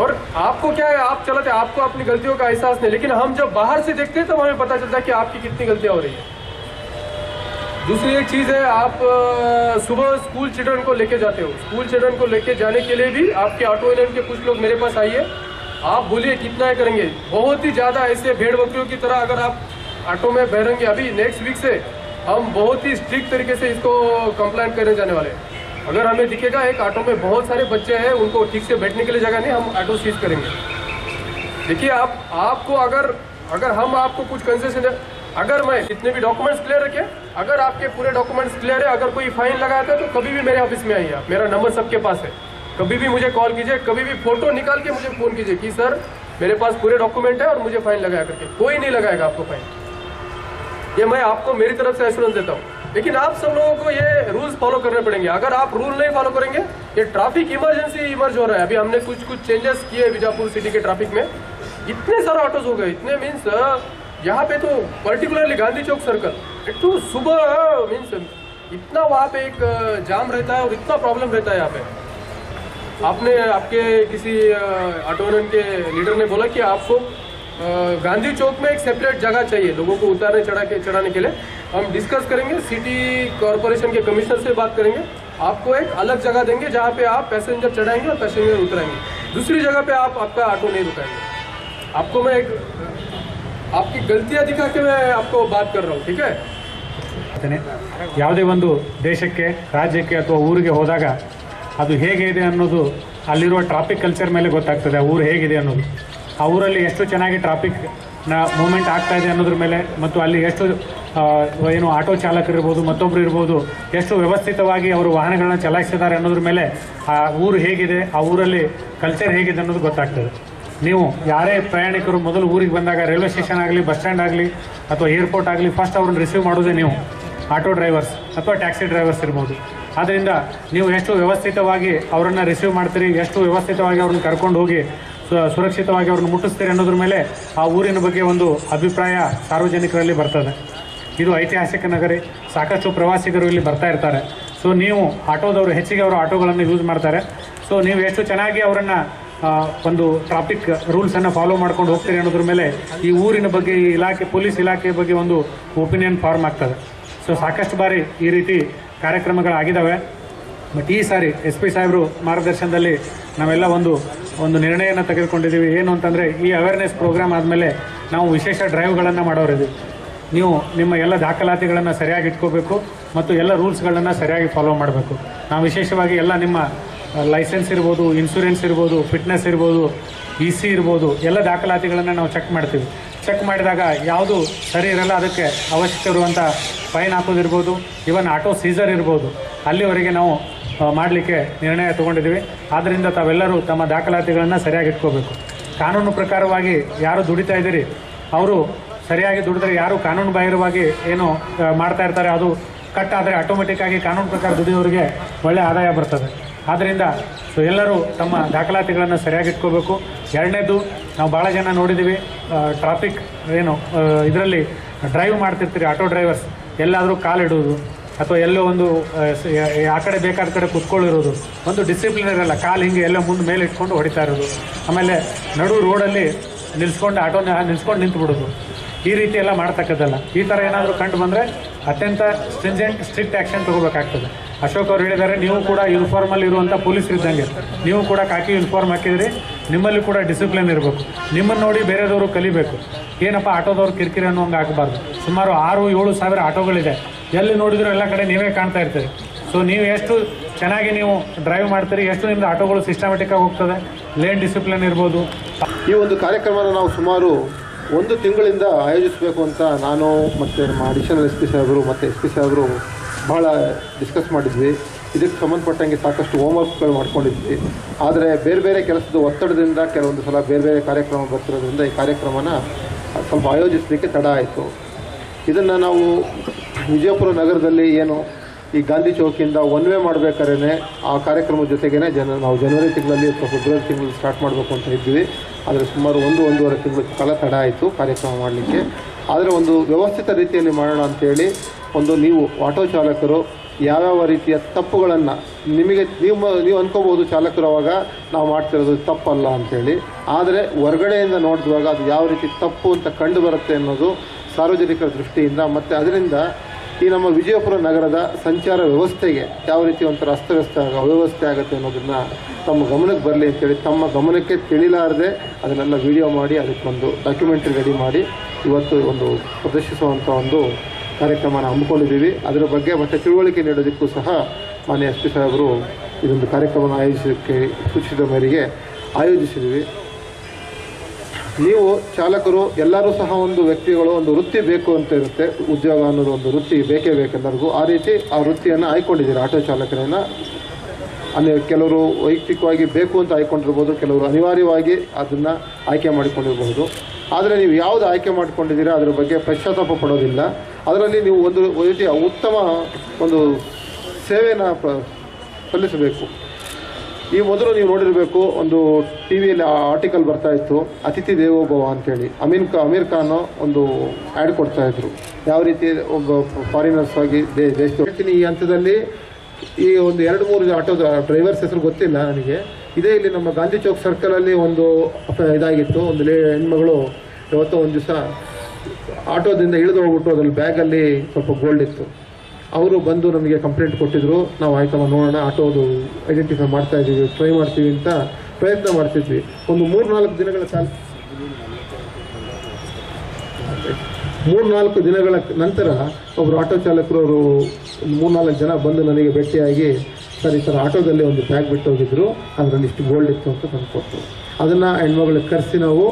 और आपको क्या है, आप चलाते आपको अपनी गलतियों का एहसास नहीं। लेकिन हम जब बाहर से देखते हैं तो हमें पता चलता है कि आपकी कितनी गलतियाँ हो रही है। दूसरी एक चीज़ है, आप सुबह स्कूल चिल्ड्रन को लेके जाते हो। स्कूल चिल्ड्रन को लेके जाने के लिए भी आपके ऑटो एलेन के कुछ लोग मेरे पास आइए। आप बोलिए कितना है करेंगे। बहुत ही ज़्यादा ऐसे भेड़ बकरियों की तरह अगर आप ऑटो में बहरेंगे अभी नेक्स्ट वीक से, हम बहुत ही स्ट्रिक्ट तरीके से इसको कंप्लेंट करने जाने वाले हैं। अगर हमें दिखेगा एक ऑटो में बहुत सारे बच्चे हैं, उनको ठीक से बैठने के लिए जगह नहीं, हम ऑटो सीज करेंगे। देखिए आप, आपको अगर अगर हम आपको कुछ कंसेशन अगर मैं जितने भी डॉक्यूमेंट्स क्लियर रखे, अगर आपके पूरे डॉक्यूमेंट्स क्लियर है, अगर कोई फाइन लगाता है तो कभी भी मेरे ऑफ़िस में आइए मेरा नंबर सबके पास है। कभी भी मुझे कॉल कीजिए, कभी भी फ़ोटो निकाल के मुझे फ़ोन कीजिए कि, सर, मेरे पास पूरे डॉक्यूमेंट है और मुझे फाइन लगाया करके। कोई नहीं लगाएगा आपको फाइन ये मैं आपको मेरी तरफ़ से एश्योरेंस देता हूँ। लेकिन आप सब लोगों को ये रूल्स फॉलो करने पड़ेंगे। अगर आप रूल नहीं फॉलो करेंगे, ये ट्रैफ़िक इमरजेंसी इमर्ज हो रहा है। अभी हमने कुछ कुछ चेंजेस किए बीजापुर सिटी के ट्रैफ़िक में। इतने सारे ऑटोज हो गए। इतने मीन्स यहाँ पे तो पर्टिकुलरली गांधी चौक सर्कल एक तो सुबह मीन्स इतना वहाँ पे एक जाम रहता है और इतना प्रॉब्लम रहता है यहाँ पे। आपने, आपके किसी ऑटो के लीडर ने बोला कि आपको गांधी चौक में एक सेपरेट जगह चाहिए, लोगों को उतारने, चढ़ा के, चढ़ाने के लिए। हम डिस्कस करेंगे सिटी कॉरपोरेशन के कमिश्नर से बात करेंगे। आपको एक अलग जगह देंगे जहाँ पे आप पैसेंजर चढ़ाएँगे और पैसेंजर उतराएँगे। दूसरी जगह पे आप आपका ऑटो नहीं रुकाएँगे आपको मैं एक आपकी गलतियाँ दिखा के मैं आपको बात कर रहा हूँ ठीक है ಮಾಡ್ತೇನೆ ಯಾವುದೇ ಒಂದು ದೇಶಕ್ಕೆ ರಾಜ್ಯಕ್ಕೆ ಅಥವಾ ಊರಿಗೆ ಹೋದಾಗ ಅದು ಹೇಗೆ ಇದೆ ಅನ್ನೋದು ಅಲ್ಲಿರುವ ಟ್ರಾಫಿಕ್ ಕಲ್ಚರ್ ಮೇಲೆ ಗೊತ್ತಾಗ್ತದೆ ಆ ಊರು ಹೇಗಿದೆ ಅನ್ನೋದು ಆ ಊರಲ್ಲಿ ಎಷ್ಟು ಚೆನ್ನಾಗಿ ಟ್ರಾಫಿಕ್ ನ ಮೂಮೆಂಟ್ ಆಗ್ತಾ ಇದೆ ಅನ್ನೋದ್ರ ಮೇಲೆ ಮತ್ತು ಅಲ್ಲಿ ಎಷ್ಟು ಆ, ಏನು ಆಟೋ ಚಾಲಕರಿರ್ಬೋದು ಮತ್ತೊಬ್ಬರು ಇರ್ಬೋದು ಎಷ್ಟು ವ್ಯವಸ್ಥಿತವಾಗಿ ಅವರು ವಾಹನಗಳನ್ನ ಚಲಾಯಿಸಿದ್ದಾರೆ ಅನ್ನೋದ್ರ ಮೇಲೆ ಆ ಊರು ಹೇಗಿದೆ ಆ ಊರಲ್ಲಿ ಕಲ್ಚರ್ ಹೇಗಿದೆ ಅನ್ನೋದು ಗೊತ್ತಾಗ್ತದೆ ನೀವು ಯಾರೇ ಪ್ರಯಾಣಿಕರು ಮೊದಲು ಊರಿಗೆ ಬಂದಾಗ ರೈಲ್ವೆ ಸ್ಟೇಷನ್ ಆಗಲಿ, ಬಸ್ ಸ್ಟ್ಯಾಂಡ್ ಆಗಲಿ, ಅಥವಾ ಏರ್ಪೋರ್ಟ್ ಆಗಲಿ ಫಸ್ಟ್ ಅವ್ರನ್ನ ರಿಸೀವ್ ಮಾಡೋದೇ ನೀವು. ಆಟೋ ಡ್ರೈವರ್ಸ್ ಅಥವಾ ಟ್ಯಾಕ್ಸಿ ಡ್ರೈವರ್ಸ್ ಇರ್ಬೋದು. ಆದ್ದರಿಂದ ನೀವು ಎಷ್ಟು ವ್ಯವಸ್ಥಿತವಾಗಿ ಅವರನ್ನು ರಿಸೀವ್ ಮಾಡ್ತೀರಿ, ಎಷ್ಟು ವ್ಯವಸ್ಥಿತವಾಗಿ ಅವ್ರನ್ನ ಕರ್ಕೊಂಡು ಹೋಗಿ ಸುರಕ್ಷಿತವಾಗಿ ಅವ್ರನ್ನ ಮುಟ್ಟಿಸ್ತೀರಿ ಅನ್ನೋದ್ರ ಮೇಲೆ ಆ ಊರಿನ ಬಗ್ಗೆ ಒಂದು ಅಭಿಪ್ರಾಯ ಸಾರ್ವಜನಿಕರಲ್ಲಿ ಬರ್ತದೆ. ಇದು ಐತಿಹಾಸಿಕ ನಗರಿ, ಸಾಕಷ್ಟು ಪ್ರವಾಸಿಗರು ಇಲ್ಲಿ ಬರ್ತಾ ಇರ್ತಾರೆ. ಸೊ ನೀವು ಆಟೋದವರು, ಹೆಚ್ಚಿಗೆ ಅವರು ಆಟೋಗಳನ್ನು ಯೂಸ್ ಮಾಡ್ತಾರೆ. ಸೊ ನೀವು ಎಷ್ಟು ಚೆನ್ನಾಗಿ ಅವರನ್ನು ಒಂದು ಟ್ರಾಫಿಕ್ ರೂಲ್ಸನ್ನು ಫಾಲೋ ಮಾಡ್ಕೊಂಡು ಹೋಗ್ತೀರಿ ಅನ್ನೋದ್ರ ಮೇಲೆ ಈ ಊರಿನ ಬಗ್ಗೆ, ಈ ಇಲಾಖೆ, ಪೊಲೀಸ್ ಇಲಾಖೆ ಬಗ್ಗೆ ಒಂದು ಒಪಿನಿಯನ್ ಫಾರ್ಮ್ ಆಗ್ತದೆ. ಸೊ ಸಾಕಷ್ಟು ಬಾರಿ ಈ ರೀತಿ ಕಾರ್ಯಕ್ರಮಗಳಾಗಿದ್ದಾವೆ ಬಟ್ ಈ ಸಾರಿ ಎಸ್ ಪಿ ಸಾಹೇಬರು ಮಾರ್ಗದರ್ಶನದಲ್ಲಿ ನಾವೆಲ್ಲ ಒಂದು ಒಂದು ನಿರ್ಣಯನ ತೆಗೆದುಕೊಂಡಿದ್ದೀವಿ. ಏನು ಅಂತಂದರೆ, ಈ ಅವೇರ್ನೆಸ್ ಪ್ರೋಗ್ರಾಮ್ ಆದಮೇಲೆ ನಾವು ವಿಶೇಷ ಡ್ರೈವ್ಗಳನ್ನು ಮಾಡೋರಿದ್ದೀವಿ. ನೀವು ನಿಮ್ಮ ಎಲ್ಲ ದಾಖಲಾತಿಗಳನ್ನು ಸರಿಯಾಗಿ ಇಟ್ಕೋಬೇಕು ಮತ್ತು ಎಲ್ಲ ರೂಲ್ಸ್ಗಳನ್ನು ಸರಿಯಾಗಿ ಫಾಲೋ ಮಾಡಬೇಕು. ನಾವು ವಿಶೇಷವಾಗಿ ಎಲ್ಲ ನಿಮ್ಮ ಲೈಸೆನ್ಸ್ ಇರ್ಬೋದು ಇನ್ಶೂರೆನ್ಸ್ ಇರ್ಬೋದು ಫಿಟ್ನೆಸ್ ಇರ್ಬೋದು ಇ ಸಿ ಇರ್ಬೋದು, ಎಲ್ಲ ದಾಖಲಾತಿಗಳನ್ನು ನಾವು ಚೆಕ್ ಮಾಡ್ತೀವಿ. ಚೆಕ್ ಮಾಡಿದಾಗ ಯಾವುದು ಸರಿ ಇರಲ್ಲ ಅದಕ್ಕೆ ಅವಶ್ಯಕ ಇರುವಂಥ ಫೈನ್ ಹಾಕೋದಿರ್ಬೋದು ಇವನ್ ಆಟೋ ಸೀಸರ್ ಇರ್ಬೋದು. ಅಲ್ಲಿವರೆಗೆ ನಾವು ಮಾಡಲಿಕ್ಕೆ ನಿರ್ಣಯ ತೊಗೊಂಡಿದ್ದೀವಿ. ಆದ್ದರಿಂದ ತಾವೆಲ್ಲರೂ ತಮ್ಮ ದಾಖಲಾತಿಗಳನ್ನು ಸರಿಯಾಗಿ ಇಟ್ಕೋಬೇಕು. ಕಾನೂನು ಪ್ರಕಾರವಾಗಿ ಯಾರು ದುಡಿತಾ ಇದ್ದೀರಿ, ಅವರು ಸರಿಯಾಗಿ ದುಡಿದ್ರೆ ಯಾರು ಕಾನೂನು ಬಾಹಿರವಾಗಿ ಏನು ಮಾಡ್ತಾ ಇರ್ತಾರೆ, ಅದು ಕಟ್ ಆದರೆ ಆಟೋಮೆಟಿಕ್ಕಾಗಿ ಕಾನೂನು ಪ್ರಕಾರ ದುಡಿಯೋರಿಗೆ ಒಳ್ಳೆಯ ಆದಾಯ ಬರ್ತದೆ. ಆದ್ದರಿಂದ ಸೊ ಎಲ್ಲರೂ ತಮ್ಮ ದಾಖಲಾತಿಗಳನ್ನು ಸರಿಯಾಗಿ ಇಟ್ಕೋಬೇಕು. ಎರಡನೇದು ನಾವು ಭಾಳ ಜನ ನೋಡಿದ್ದೀವಿ ಟ್ರಾಫಿಕ್ ಏನು ಇದರಲ್ಲಿ ಡ್ರೈವ್ ಮಾಡ್ತಿರ್ತೀರಿ ಆಟೋ ಡ್ರೈವರ್ಸ್ ಎಲ್ಲಾದರೂ ಕಾಲಿಡೋದು ಅಥವಾ ಎಲ್ಲೋ ಒಂದು ಆ, ಕಡೆ ಬೇಕಾದ ಕಡೆ ಕುತ್ಕೊಳ್ಳಿರೋದು ಒಂದು ಡಿಸಿಪ್ಲಿನ್ ಇರಲ್ಲ ಕಾಲು ಹಿಂಗೆ ಎಲ್ಲ ಮುಂದೆ ಮೇಲೆ ಇಟ್ಕೊಂಡು ಹೊಡಿತಾ ಇರೋದು. ಆಮೇಲೆ ನಡು ರೋಡಲ್ಲಿ ನಿಲ್ಸ್ಕೊಂಡು ಆಟೋನ ನಿಲ್ಸ್ಕೊಂಡು ನಿಂತು ಈ ರೀತಿ ಎಲ್ಲ ಮಾಡ್ತಕ್ಕದ್ದಲ್ಲ. ಈ ಥರ ಏನಾದರೂ ಕಂಡು ಬಂದರೆ ಅತ್ಯಂತ ಸ್ಟ್ರಿಂಜೆಂಟ್ ಸ್ಟ್ರಿಕ್ಟ್ ಆ್ಯಕ್ಷನ್ ತೊಗೋಬೇಕಾಗ್ತದೆ. ಅಶೋಕ್ ಅವ್ರು ಹೇಳಿದ್ದಾರೆ, ನೀವು ಕೂಡ ಯೂನಿಫಾರ್ಮಲ್ಲಿ ಇರುವಂಥ ಪೊಲೀಸರು ಇದ್ದಂಗೆ, ನೀವು ಕೂಡ ಕಾಕಿ ಯೂನಿಫಾರ್ಮ್ ಹಾಕಿದ್ರಿ, ನಿಮ್ಮಲ್ಲಿ ಕೂಡ ಡಿಸಿಪ್ಲಿನ್ ಇರಬೇಕು. ನಿಮ್ಮನ್ನು ನೋಡಿ ಬೇರೆದವರು ಕಲಿಬೇಕು. ಏನಪ್ಪ ಆಟೋದವ್ರು ಕಿರಿಕಿರಿ ಅನ್ನೋಂಗೆ ಆಗಬಾರ್ದು. ಸುಮಾರು ಆರು, ಏಳು ಸಾವಿರ ಆಟೋಗಳಿದೆ. ಎಲ್ಲಿ ನೋಡಿದ್ರು ಎಲ್ಲ ಕಡೆ ನೀವೇ ಕಾಣ್ತಾ ಇರ್ತೀರಿ. ಸೊ ನೀವು ಎಷ್ಟು ಚೆನ್ನಾಗಿ ನೀವು ಡ್ರೈವ್ ಮಾಡ್ತೀರಿ, ಎಷ್ಟು ನಿಮ್ದು ಆಟೋಗಳು ಸಿಸ್ಟಮೆಟಿಕ್ಕಾಗಿ ಹೋಗ್ತದೆ ಲೇನ್ ಡಿಸಿಪ್ಲಿನ್ ಇರ್ಬೋದು. ಈ ಒಂದು ಕಾರ್ಯಕ್ರಮನ ನಾವು ಸುಮಾರು ಒಂದು ತಿಂಗಳಿಂದ ಆಯೋಜಿಸಬೇಕು ಅಂತ ನಾನು ಮತ್ತು ನಮ್ಮ ಅಡಿಷನಲ್ ಎಸ್ ಪಿ ಸಾಹೇಬರು, ಮತ್ತು ಎಸ್ ಪಿ ಸಾಹೇಬರು ಭಾಳ ಡಿಸ್ಕಸ್ ಮಾಡಿದ್ವಿ. ಇದಕ್ಕೆ ಸಂಬಂಧಪಟ್ಟಂಗೆ ಸಾಕಷ್ಟು ಹೋಮ್ವರ್ಕ್ಗಳು ಮಾಡ್ಕೊಂಡಿದ್ವಿ. ಆದರೆ ಬೇರೆ ಬೇರೆ ಕೆಲಸದ ಒತ್ತಡದಿಂದ ಕೆಲವೊಂದು ಸಲ ಬೇರೆ ಬೇರೆ ಕಾರ್ಯಕ್ರಮ ಬರ್ತಿರೋದ್ರಿಂದ ಈ ಕಾರ್ಯಕ್ರಮನ ಸ್ವಲ್ಪ ಆಯೋಜಿಸಲಿಕ್ಕೆ ತಡ ಆಯಿತು. ಇದನ್ನು ನಾವು ವಿಜಯಪುರ ನಗರದಲ್ಲಿ ಏನು ಈ ಗಾಂಧಿ ಚೌಕಿಯಿಂದ ಒನ್ ವೇ ಮಾಡಬೇಕಾದ್ರೆ ಆ ಕಾರ್ಯಕ್ರಮದ ಜೊತೆಗೇ ಜನ ನಾವು ಜನವರಿ ತಿಂಗಳಲ್ಲಿ ಅಥವಾ ಫೆಬ್ರವರಿ ತಿಂಗಳಲ್ಲಿ ಸ್ಟಾರ್ಟ್ ಮಾಡಬೇಕು ಅಂತ ಇದ್ವಿ. ಆದರೆ ಸುಮಾರು ಒಂದು ಒಂದೂವರೆ ತಿಂಗಳ ಕಾಲ ತಡ ಆಯಿತು ಕಾರ್ಯಕ್ರಮ ಮಾಡಲಿಕ್ಕೆ. ಆದರೆ ಒಂದು ವ್ಯವಸ್ಥಿತ ರೀತಿಯಲ್ಲಿ ಮಾಡೋಣ ಅಂತೇಳಿ ಒಂದು ನೀವು ಆಟೋ ಚಾಲಕರು ಯಾವ್ಯಾವ ರೀತಿಯ ತಪ್ಪುಗಳನ್ನು ನಿಮಗೆ ನೀವು ನೀವು ಅಂದ್ಕೋಬೋದು ಚಾಲಕರು ಅವಾಗ ನಾವು ಮಾಡ್ತಿರೋದು ತಪ್ಪಲ್ಲ ಅಂಥೇಳಿ ಆದರೆ ಹೊರಗಡೆಯಿಂದ ನೋಡಿದಾಗ ಅದು ಯಾವ ರೀತಿ ತಪ್ಪು ಅಂತ ಕಂಡು ಬರುತ್ತೆ ಅನ್ನೋದು ಸಾರ್ವಜನಿಕರ ದೃಷ್ಟಿಯಿಂದ ಮತ್ತು ಅದರಿಂದ ಈ ನಮ್ಮ ವಿಜಯಪುರ ನಗರದ ಸಂಚಾರ ವ್ಯವಸ್ಥೆಗೆ ಯಾವ ರೀತಿ ಒಂಥರ ಅಸ್ತವ್ಯಸ್ತ ಅವ್ಯವಸ್ಥೆ ಆಗುತ್ತೆ ಅನ್ನೋದನ್ನು ತಮ್ಮ ಗಮನಕ್ಕೆ ಬರಲಿ ಅಂತೇಳಿ. ತಮ್ಮ ಗಮನಕ್ಕೆ ತಿಳಿಲಾರದೆ ಅದನ್ನೆಲ್ಲ ವಿಡಿಯೋ ಮಾಡಿ ಅದಕ್ಕೊಂದು ಡಾಕ್ಯುಮೆಂಟ್ರಿ ರೆಡಿ ಮಾಡಿ ಇವತ್ತು ಒಂದು ಪ್ರದರ್ಶಿಸುವಂಥ ಒಂದು ಕಾರ್ಯಕ್ರಮನ ಹಮ್ಮಿಕೊಂಡಿದ್ದೀವಿ. ಅದರ ಬಗ್ಗೆ ಮತ್ತೆ ತಿಳುವಳಿಕೆ ನೀಡೋದಕ್ಕೂ ಸಹ ಮಾನ್ಯ ಎಸ್ ಪಿ ಸಾಹೇಬರು ಇದೊಂದು ಕಾರ್ಯಕ್ರಮವನ್ನು ಆಯೋಜಿಸೋಕ್ಕೆ ಸೂಚಿಸಿದ ಮೇರೆಗೆ ಆಯೋಜಿಸಿದ್ದೀವಿ. ನೀವು ಚಾಲಕರು, ಎಲ್ಲರೂ ಸಹ ಒಂದು ವ್ಯಕ್ತಿಗಳು, ಒಂದು ವೃತ್ತಿ ಬೇಕು ಅಂತ ಇರುತ್ತೆ. ಉದ್ಯೋಗ ಅನ್ನೋದು ಒಂದು ವೃತ್ತಿ ಬೇಕೇ ಬೇಕೆಲ್ಲರಿಗೂ ಆ ರೀತಿ ಆ ವೃತ್ತಿಯನ್ನು ಆಯ್ಕೊಂಡಿದ್ದೀರಿ. ಆಟೋ ಚಾಲಕರನ್ನು ಅಲ್ಲಿ ಕೆಲವರು ವೈಯಕ್ತಿಕವಾಗಿ ಬೇಕು ಅಂತ ಆಯ್ಕೊಂಡಿರ್ಬೋದು, ಕೆಲವರು ಅನಿವಾರ್ಯವಾಗಿ ಅದನ್ನು ಆಯ್ಕೆ ಮಾಡಿಕೊಂಡಿರಬಹುದು ಆದರೆ ನೀವು ಯಾವುದು ಆಯ್ಕೆ ಮಾಡಿಕೊಂಡಿದ್ದೀರಾ ಅದರ ಬಗ್ಗೆ ಪಶ್ಚಾತ್ತಾಪ ಪಡೋದಿಲ್ಲ. ಅದರಲ್ಲಿ ನೀವು ಒಂದು ರೀತಿಯ ಉತ್ತಮ ಒಂದು ಸೇವೆಯನ್ನು ಸಲ್ಲಿಸಬೇಕು. ಈ ಮೊದಲು ನೀವು ನೋಡಿರಬೇಕು, ಒಂದು ಟಿ ವಿಯಲ್ಲಿ ಆರ್ಟಿಕಲ್ ಬರ್ತಾ ಇತ್ತು, ಅತಿಥಿ ದೇವೋಭವ ಅಂತೇಳಿ. ಅಮೀನ್ ಖಾ ಅಮೀರ್ ಖಾನ್ ಒಂದು ಆ್ಯಡ್ ಕೊಡ್ತಾ ಇದ್ರು. ಯಾವ ರೀತಿ ಒಬ್ಬ ಫಾರಿನರ್ಸ್ ಆಗಿ ದೇಶ ಈ ಹಂತದಲ್ಲಿ ಈ ಒಂದು ಎರಡು ಮೂರು ಆಟೋ ಡ್ರೈವರ್ಸ್ ಹೆಸರು ಗೊತ್ತಿಲ್ಲ ನನಗೆ. ಇದೇ ಇಲ್ಲಿ ನಮ್ಮ ಗಾಂಧಿ ಚೌಕ್ ಸರ್ಕಲಲ್ಲಿ ಒಂದು ಇದಾಗಿತ್ತು. ಒಂದು ಲೇ, ಹೆಣ್ಮಗಳು ಇವತ್ತು ಒಂದು ದಿವಸ ಆಟೋದಿಂದ ಇಳಿದು ಹೋಗ್ಬಿಟ್ಟು ಅದ್ರಲ್ಲಿ ಬ್ಯಾಗಲ್ಲಿ ಸ್ವಲ್ಪ ಗೋಲ್ಡ್ ಇತ್ತು. ಅವರು ಬಂದು ನಮಗೆ ಕಂಪ್ಲೇಂಟ್ ಕೊಟ್ಟಿದ್ರು. ನಾವು ಆಯ್ತಮ್ಮ ನೋಡೋಣ ಆಟೋದು ಐಡೆಂಟಿಫೈ ಮಾಡ್ತಾ ಇದ್ದೀವಿ ಟ್ರೈ ಮಾಡ್ತೀವಿ ಅಂತ ಪ್ರಯತ್ನ ಮಾಡ್ತಿದ್ವಿ. ಒಂದು ಮೂರು ನಾಲ್ಕು ದಿನಗಳ ಕಾಲ ಮೂರ್ನಾಲ್ಕು ದಿನಗಳ ನಂತರ ಒಬ್ಬರು ಆಟೋ ಚಾಲಕರು ಅವರು ಒಂದು ಮೂರ್ನಾಲ್ಕು ಜನ ಬಂದು ನನಗೆ ಭೇಟಿಯಾಗಿ ಸರ್ ಆಟೋದಲ್ಲಿ ಒಂದು ಬ್ಯಾಗ್ ಬಿಟ್ಟು ಹೋಗಿದ್ರು ಅದರಲ್ಲಿ ಇಷ್ಟು ಗೋಲ್ಡ್ ಇತ್ತು ಅಂತ ತಂದು ಕೊಟ್ಟರು. ಅದನ್ನು ಹೆಣ್ಮಗಳಿಗೆ ಕರೆಸಿ ನಾವು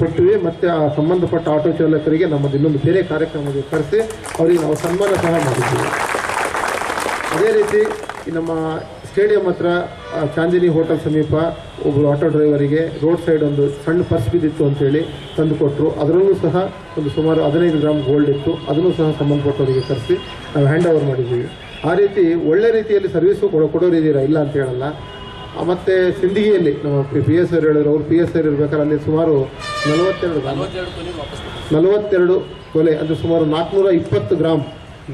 ಕೊಟ್ಟಿವಿ ಮತ್ತು ಆ ಸಂಬಂಧಪಟ್ಟ ಆಟೋ ಚಾಲಕರಿಗೆ ನಮ್ಮದು ಇನ್ನೊಂದು ಬೇರೆ ಕಾರ್ಯಕ್ರಮಕ್ಕೆ ಕರೆಸಿ ಅವರಿಗೆ ನಾವು ಸನ್ಮಾನ ಸಹ ಮಾಡಿದ್ದೀವಿ ಅದೇ ರೀತಿ ನಮ್ಮ ಸ್ಟೇಡಿಯಂ ಹತ್ರ ಚಾಂದಿನಿ ಹೋಟೆಲ್ ಸಮೀಪ ಒಬ್ಬರು ಆಟೋ ಡ್ರೈವರಿಗೆ ರೋಡ್ ಸೈಡ್ ಒಂದು ಸಣ್ಣ ಪರ್ಸ್ ಬಿದ್ದಿತ್ತು ಅಂತೇಳಿ ತಂದು ಕೊಟ್ಟರು ಅದರಲ್ಲೂ ಸಹ ಒಂದು ಸುಮಾರು ಹದಿನೈದು ಗ್ರಾಮ್ ಗೋಲ್ಡ್ ಇತ್ತು. ಅದನ್ನು ಸಹ ಸಂಬಂಧಪಟ್ಟವರಿಗೆ ಕರೆಸಿ ನಾವು ಹ್ಯಾಂಡ್ ಓವರ್ ಮಾಡಿದ್ದೀವಿ ಆ ರೀತಿ ಒಳ್ಳೆ ರೀತಿಯಲ್ಲಿ ಸರ್ವಿಸು ಕೊಡೋರು ಕೊಡೋರಿದ್ದೀರಾ ಇಲ್ಲ ಅಂತ ಹೇಳಲ್ಲ. ಮತ್ತೆ ಸಿಂಧಿಗೆಯಲ್ಲಿ ನಮ್ಮ ಪಿ ಎಸ್ ಆರ್ ಹೇಳಿದ್ರು. ಅವ್ರು ಪಿ ಎಸ್ ಆರ್ ಇರ್ಬೇಕಾದ್ರೆ ಅಲ್ಲಿ ಸುಮಾರು ನಲವತ್ತೆರಡು ನಲವತ್ತೆರಡು ಕೊಲೆ ಅಂದರೆ ಸುಮಾರು ನಾಲ್ಕುನೂರ ಇಪ್ಪತ್ತು ಗ್ರಾಮ್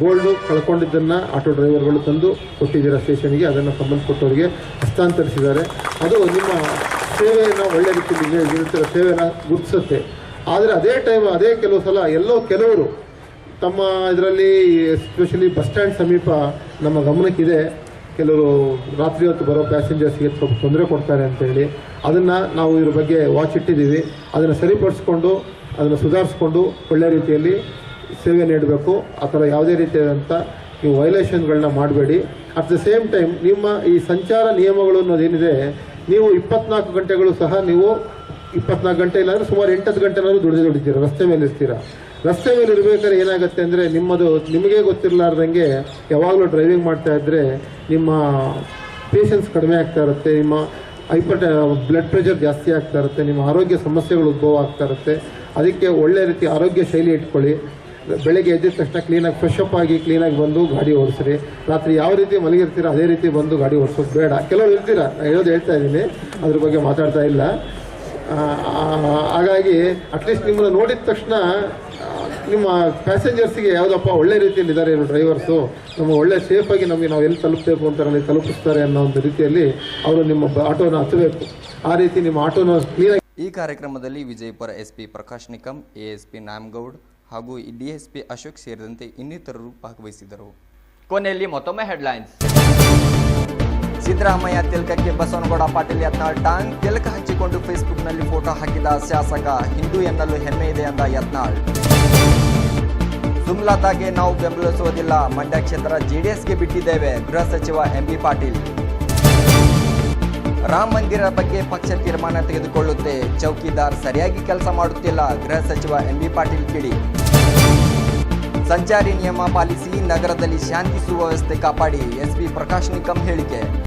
ಗೋಲ್ಡು ಕಳ್ಕೊಂಡಿದ್ದನ್ನು ಆಟೋ ಡ್ರೈವರ್ಗಳು ತಂದು ಕೊಟ್ಟಿದ್ದೀರಾ ಸ್ಟೇಷನ್ಗೆ ಅದನ್ನು ಸಂಬಂಧಪಟ್ಟವರಿಗೆ ಹಸ್ತಾಂತರಿಸಿದ್ದಾರೆ. ಅದು ನಿಮ್ಮ ಸೇವೆಯನ್ನು ಒಳ್ಳೆ ರೀತಿಯಲ್ಲಿ ಸೇವೆಯನ್ನು ಗುರುತಿಸುತ್ತೆ. ಆದರೆ ಅದೇ ಟೈಮ್ ಅದೇ ಕೆಲವು ಸಲ ಎಲ್ಲೋ ಕೆಲವರು ತಮ್ಮ ಇದರಲ್ಲಿ ಎಸ್ಪೆಷಲಿ ಬಸ್ ಸ್ಟ್ಯಾಂಡ್ ಸಮೀಪ ನಮ್ಮ ಗಮನಕ್ಕಿದೆ. ಕೆಲವರು ರಾತ್ರಿ ಹೊತ್ತು ಬರೋ ಪ್ಯಾಸೆಂಜರ್ಸ್ಗೆ ಸ್ವಲ್ಪ ತೊಂದರೆ ಕೊಡ್ತಾರೆ ಅಂತೇಳಿ ಅದನ್ನು ನಾವು ಇದ್ರ ಬಗ್ಗೆ ವಾಚ್ ಇಟ್ಟಿದ್ದೀವಿ. ಅದನ್ನು ಸರಿಪಡಿಸ್ಕೊಂಡು, ಅದನ್ನು ಸುಧಾರಿಸ್ಕೊಂಡು ಒಳ್ಳೆ ರೀತಿಯಲ್ಲಿ ಸೇವೆ ನೀಡಬೇಕು. ಆ ಥರ ಯಾವುದೇ ರೀತಿಯಾದಂಥ ನೀವು ವೈಲೇಷನ್ಗಳನ್ನ ಮಾಡಬೇಡಿ. ಅಟ್ ದ ಸೇಮ್ ಟೈಮ್ ನಿಮ್ಮ ಈ ಸಂಚಾರ ನಿಯಮಗಳು ಅನ್ನೋದೇನಿದೆ, ನೀವು ಇಪ್ಪತ್ನಾಲ್ಕು ಗಂಟೆಗಳು ಸಹ ನೀವು ಇಪ್ಪತ್ನಾಲ್ಕು ಗಂಟೆ ಇಲ್ಲಾಂದರೆ ಸುಮಾರು ಎಂಟತ್ತು ಗಂಟೆನಾದರೂ ದುಡಿದು ದುಡಿತೀರ, ರಸ್ತೆ ಮೇಲೆ ಇರ್ತೀರ. ರಸ್ತೆ ಮೇಲೆ ಇರಬೇಕಾದ್ರೆ ಏನಾಗುತ್ತೆ ಅಂದರೆ ನಿಮ್ಮದು, ನಿಮಗೆ ಗೊತ್ತಿರಲಾರ್ದಂಗೆ ಯಾವಾಗಲೂ ಡ್ರೈವಿಂಗ್ ಮಾಡ್ತಾ ಇದ್ದರೆ ನಿಮ್ಮ ಪೇಷನ್ಸ್ ಕಡಿಮೆ ಆಗ್ತಾ ಇರುತ್ತೆ, ನಿಮ್ಮ ಹೈಪರ್ ಬ್ಲಡ್ ಪ್ರೆಷರ್ ಜಾಸ್ತಿ ಆಗ್ತಾ ಇರುತ್ತೆ, ನಿಮ್ಮ ಆರೋಗ್ಯ ಸಮಸ್ಯೆಗಳು ಉದ್ಭವ ಆಗ್ತಾ ಇರುತ್ತೆ. ಅದಕ್ಕೆ ಒಳ್ಳೆ ರೀತಿ ಆರೋಗ್ಯ ಶೈಲಿ ಇಟ್ಕೊಳ್ಳಿ. ಬೆಳಗ್ಗೆ ಎದ್ದಿದ ತಕ್ಷಣ ಕ್ಲೀನಾಗಿ ಫ್ರೆಶ್ ಅಪ್ ಆಗಿ ಕ್ಲೀನಾಗಿ ಬಂದು ಗಾಡಿ ಓಡಿಸ್ರಿ. ರಾತ್ರಿ ಯಾವ ರೀತಿ ಮಲಗಿರ್ತೀರ ಅದೇ ರೀತಿ ಬಂದು ಗಾಡಿ ಓಡಿಸೋದು ಬೇಡ. ಕೆಲವರು ಇರ್ತೀರ ಹೇಳೋದು ಹೇಳ್ತಾ ಇದ್ದೀನಿ, ಅದ್ರ ಬಗ್ಗೆ ಮಾತಾಡ್ತಾ ಇಲ್ಲ. ಹಾಗಾಗಿ ಅಟ್ಲೀಸ್ಟ್ ನಿಮ್ಮನ್ನು ನೋಡಿದ ತಕ್ಷಣ ನಿಮ್ಮ ಪ್ಯಾಸೆಂಜರ್ಸಿಗೆ ಯಾವುದಪ್ಪ ಒಳ್ಳೆ ರೀತಿಯಲ್ಲಿ ಇದ್ದಾರೆ ಡ್ರೈವರ್ಸು ನಮ್ಮ ಒಳ್ಳೆ ಸೇಫಾಗಿ ನಮಗೆ ನಾವು ಎಲ್ಲಿ ತಲುಪಬೇಕು ಅಲ್ಲಿ ತಲುಪಿಸ್ತಾರೆ ಅನ್ನೋ ಒಂದು ರೀತಿಯಲ್ಲಿ ಅವರು ನಿಮ್ಮ ಆಟೋನ ಹತ್ತಬೇಕು ಆ ರೀತಿ ನಿಮ್ಮ ಆಟೋನ ಕ್ಲೀನಾಗಿ ಈ ಕಾರ್ಯಕ್ರಮದಲ್ಲಿ ವಿಜಯಪುರ ಎಸ್ಪಿ ಪ್ರಕಾಶ್ ನಿಕಂ ಎಎಸ್ಪಿ ನಾಮಗೌಡ್ ಹಾಗೂ ಡಿಎಸ್ಪಿ ಅಶೋಕ್ ಸೇರಿದಂತೆ ಇನ್ನಿತರರು ಭಾಗವಹಿಸಿದರು ಕೊನೆಯಲ್ಲಿ ಮತ್ತೊಮ್ಮೆ ಹೆಡ್ಲೈನ್ಸ್ ಸಿದ್ದರಾಮಯ್ಯ ತಿಲಕಕ್ಕೆ ಬಸವನಗೌಡ ಪಾಟೀಲ್ ಯತ್ನಾಳ್ ಟಾಂಗ್ ತಿಲಕ ಹಚ್ಚಿಕೊಂಡು ಫೇಸ್ಬುಕ್ನಲ್ಲಿ ಫೋಟೋ ಹಾಕಿದ ಶಾಸಕ, ಹಿಂದೂ ಎನ್ನಲು ಹೆಮ್ಮೆ ಇದೆ ಅಂದ ಯತ್ನಾಳ್. ಸುಮ್ಲತಾಗೆ ನಾವು ಬೆಂಬಲಿಸುವುದಿಲ್ಲ. ಮಂಡ್ಯ ಕ್ಷೇತ್ರ ಜೆಡಿಎಸ್ಗೆ ಬಿಟ್ಟಿದ್ದೇವೆ, ಗೃಹ ಸಚಿವ ಎಂಬಿ ಪಾಟೀಲ್. ರಾಮ ಮಂದಿರ ಬಗ್ಗೆ ಪಕ್ಷ ತೀರ್ಮಾನ ತೆಗೆದುಕೊಳ್ಳುತ್ತೆ. ಚೌಕಿದಾರ್ ಸರಿಯಾಗಿ ಕೆಲಸ ಮಾಡುತ್ತಿಲ್ಲ. ಗೃಹ ಸಚಿವ ಎಂಬಿ ಪಾಟೀಲ್ ಕಿಡಿ. ಸಂಚಾರಿ ನಿಯಮ ಪಾಲಿಸಿ ನಗರದಲ್ಲಿ ಶಾಂತಿ ಸುವ್ಯವಸ್ಥೆ ಕಾಪಾಡಿ ಎಸ್ಪಿ ಪ್ರಕಾಶ್ ನಿಕಂ ಹೇಳಿಕೆ.